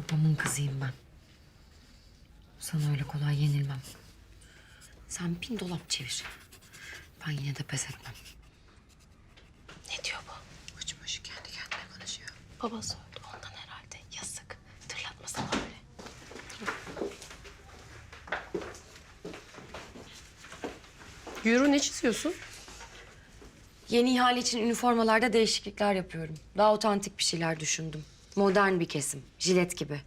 Babamın kızıyım ben. Sana öyle kolay yenilmem. Sen bin dolap çevir. Ben yine de pes etmem. Ne diyor bu? Uçmuş kendi kendine konuşuyor. Babası öldü ondan herhalde. Yazık. Tırlatmasana öyle. Yürü ne çiziyorsun? Yeni ihale için üniformalarda değişiklikler yapıyorum. Daha otantik bir şeyler düşündüm. Modern bir kesim, jilet gibi.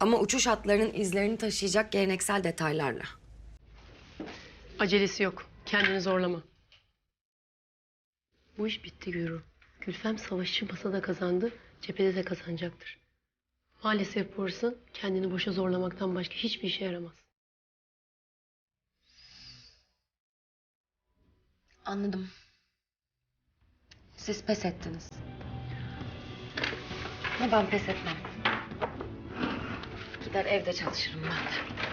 Ama uçuş hatlarının izlerini taşıyacak geleneksel detaylarla. Acelesi yok. Kendini zorlama. Bu iş bitti Gürü. Gülfem savaşı masada kazandı, cephede de kazanacaktır. Maalesef burası kendini boşa zorlamaktan başka hiçbir işe yaramaz. Anladım. Siz pes ettiniz. Ben pes etmem. Gider evde çalışırım ben de.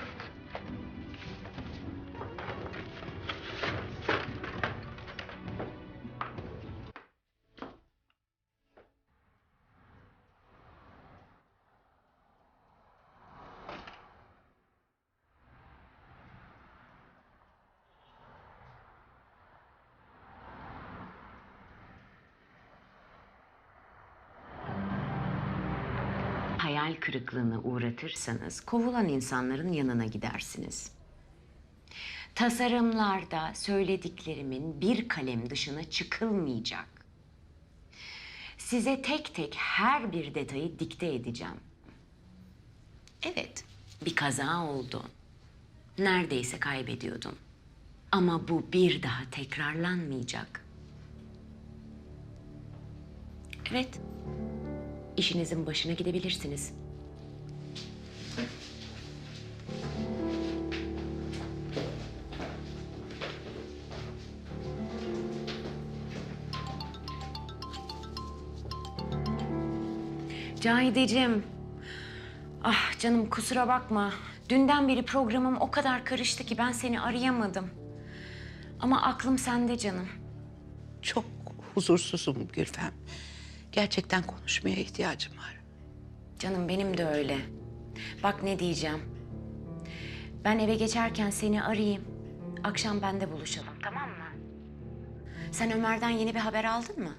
Hayal kırıklığına uğratırsanız kovulan insanların yanına gidersiniz. Tasarımlarda söylediklerimin bir kalem dışına çıkılmayacak. Size tek tek her bir detayı dikte edeceğim. Evet, bir kaza oldu. Neredeyse kaybediyordum. Ama bu bir daha tekrarlanmayacak. Evet, işinizin başına gidebilirsiniz. Cahideciğim. Ah canım kusura bakma. Dünden beri programım o kadar karıştı ki ben seni arayamadım. Ama aklım sende canım. Çok huzursuzum Gülfem. Gerçekten konuşmaya ihtiyacım var. Canım benim de öyle. Bak ne diyeceğim. Ben eve geçerken seni arayayım. Akşam bende buluşalım tamam mı? Sen Ömer'den yeni bir haber aldın mı?